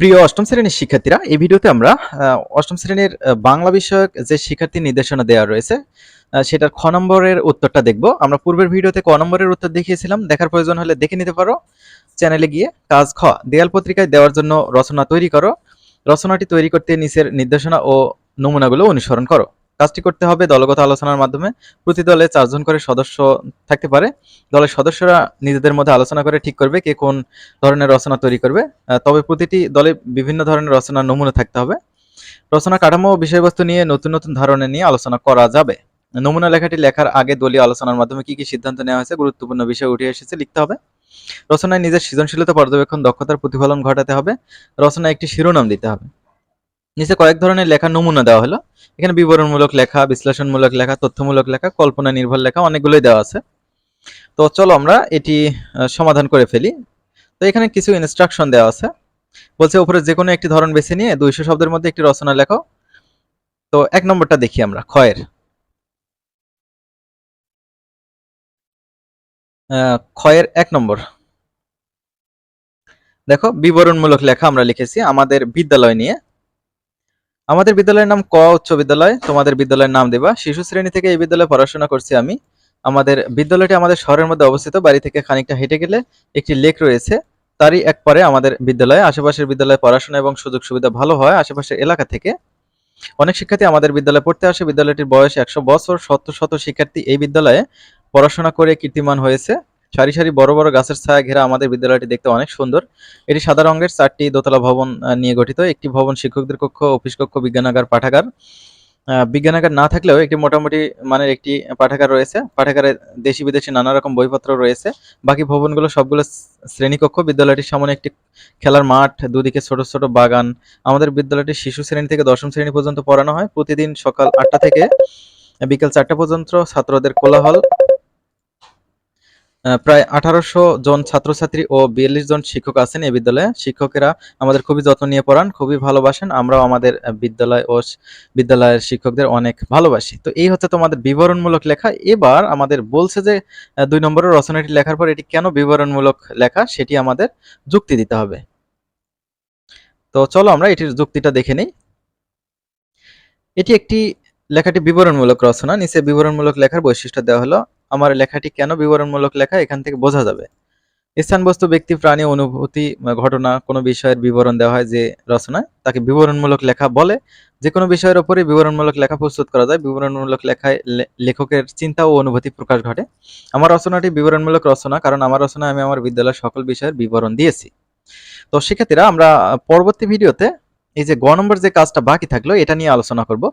প্রিয় অষ্টম শ্রেণির শিক্ষার্থীরা, এই ভিডিওতে আমরা অষ্টম শ্রেণির বাংলা বিষয়ক যে শিক্ষার্থী নির্দেশনা দেওয়া রয়েছে সেটার খ নম্বরের উত্তরটা দেখব। আমরা পূর্বের ভিডিওতে ক নম্বরের উত্তর দেখিয়েছিলাম, দেখার প্রয়োজন হলে দেখে নিতে পারো। চ্যানেলে গিয়ে কাজ খ, দেয়াল পত্রিকায় দেওয়ার জন্য রচনা তৈরি করো। রচনাটি তৈরি করতে নিচের নির্দেশনা ও নমুনাগুলো অনুসরণ করো। কাজটি করতে হবে দলগত আলোচনার মাধ্যমে। প্রতি দলে চারজন করে সদস্য থাকতে পারে। দলের সদস্যরা নিজেদের মধ্যে আলোচনা করে ঠিক করবে কে কোন ধরনের রচনা তৈরি করবে। তবে প্রতিটি দলে বিভিন্ন ধরনের রচনার নমুনা থাকতে হবে। রচনা কাঠামো ও বিষয়বস্তু নিয়ে নতুন নতুন ধারণা নিয়ে আলোচনা করা যাবে। নমুনা লেখাটি লেখার আগে দলীয় আলোচনার মাধ্যমে কি কি সিদ্ধান্ত নেওয়া হয়েছে গুরুত্বপূর্ণ বিষয় উঠে এসেছে লিখতে হবে। রচনায় নিজের সৃজনশীলতা পর্যবেক্ষণ, দক্ষতার প্রতিফলন ঘটাতে হবে। রচনায় একটি শিরোনাম দিতে হবে। নিচে কয়েক ধরনের লেখা নমুনা দেওয়া হলো। এখানে বিবরণমূলক লেখা, বিশ্লেষণমূলক লেখা, তথ্যমূলক লেখা, কল্পনা নির্ভর লেখা অনেকগুলোই দেওয়া আছে। তো চলো আমরা এটি সমাধান করে ফেলি। তো এখানে কিছু ইনস্ট্রাকশন দেওয়া আছে। বলছে উপরে যে কোনো একটি ধরন বেছে নিয়ে দুইশো শব্দের মধ্যে একটি রচনা লেখো। তো এক নম্বরটা দেখি আমরা, ক্ষয়ের। ক্ষয়ের এক নম্বর। দেখো, বিবরণমূলক লেখা আমরা লিখেছি আমাদের বিদ্যালয় নিয়ে। আমাদের বিদ্যালয়ের নাম ক উচ্চ বিদ্যালয়, তোমাদের বিদ্যালয়ের নাম দেবা। শিশু শ্রেণি থেকে এই বিদ্যালয়ে পড়াশোনা করছি আমি। আমাদের বিদ্যালয়টি আমাদের শহরের মধ্যে অবস্থিত, বাড়ি থেকে খানিকটা হেঁটে গেলে একটি লেক রয়েছে। তারই এক পরে আমাদের বিদ্যালয়ে, আশেপাশের বিদ্যালয়ে পড়াশোনা এবং সুযোগ সুবিধা ভালো হয় আশেপাশের এলাকা থেকে। অনেক শিক্ষার্থী আমাদের বিদ্যালয়ে পড়তে আসে। বিদ্যালয়টির বয়স একশো বছর শত শত শিক্ষার্থী এই বিদ্যালয়ে পড়াশোনা করে কীর্তিমান হয়েছে। সারি সারি বড় বড় গাছের ছায়া ঘেরা আমাদের বিদ্যালয়টি দেখতে অনেক সুন্দর। এটি সাদা রঙের চারটি দোতলা ভবন নিয়ে গঠিত। একটি ভবন শিক্ষকদের কক্ষ, অফিস কক্ষ, বিজ্ঞানাগার, পাঠাগার। বিজ্ঞানাগার না থাকলেও একটি মোটামুটি মানের একটি পাঠাগার রয়েছে। পাঠাগারে দেশি বিদেশি নানা রকম বইপত্র রয়েছে। বাকি ভবনগুলো সবগুলো শ্রেণীকক্ষ। বিদ্যালয়টির সামনে একটি খেলার মাঠ, দুদিকে ছোট ছোট বাগান। আমাদের বিদ্যালয়টি শিশু শ্রেণি থেকে দশম শ্রেণি পর্যন্ত পড়ানো হয়। প্রতিদিন সকাল আটটা থেকে বিকেল চারটা পর্যন্ত ছাত্রদের কোলাহল। প্রায় আঠারোশো জন ছাত্রছাত্রী ও বিয়াল্লিশ জন শিক্ষক আছেন এই বিদ্যালয়ে। শিক্ষকেরা আমাদের খুবই যত্ন নিয়ে পড়ান, খুবই ভালোবাসেন। আমরাও আমাদের বিদ্যালয় ও বিদ্যালয়ের শিক্ষকদের অনেক ভালোবাসি। তো এই হচ্ছে তোমাদের বিবরণমূলক লেখা। এবার আমাদের বলছে যে দুই নম্বরের রচনাটি লেখার পর এটি কেন বিবরণমূলক লেখা, সেটি আমাদের যুক্তি দিতে হবে। তো চলো আমরা এটির যুক্তিটা দেখে নেই। এটি একটি লেখাটি বিবরণমূলক রচনা। নিচে বিবরণমূলক লেখার বৈশিষ্ট্য দেওয়া হলো আমার লেখাটি কেন বিবরণমূলক লেখা এখান থেকে বোঝা যাবে। স্থান বস্তু ব্যক্তি, প্রাণী, অনুভূতি, ঘটনা, কোনো বিষয়ের বিবরণ দেওয়া হয় যে রচনায়, তাকে বিবরণমূলক লেখা বলে। যে কোনো বিষয়ের উপরে বিবরণমূলক লেখা প্রস্তুত করা যায়। বিবরণমূলক লেখায় লেখকের চিন্তা ও অনুভূতি প্রকাশ ঘটে। আমার রচনাটি বিবরণমূলক রচনা, কারণ আমার রচনায় আমি আমার বিদ্যালয়ের সকল বিষয়ের বিবরণ দিয়েছি। তো শিক্ষার্থীরা, আমরা পরবর্তী ভিডিওতে এই যে গ নম্বর যে কাজটা বাকি থাকল, এটা নিয়ে আলোচনা করব।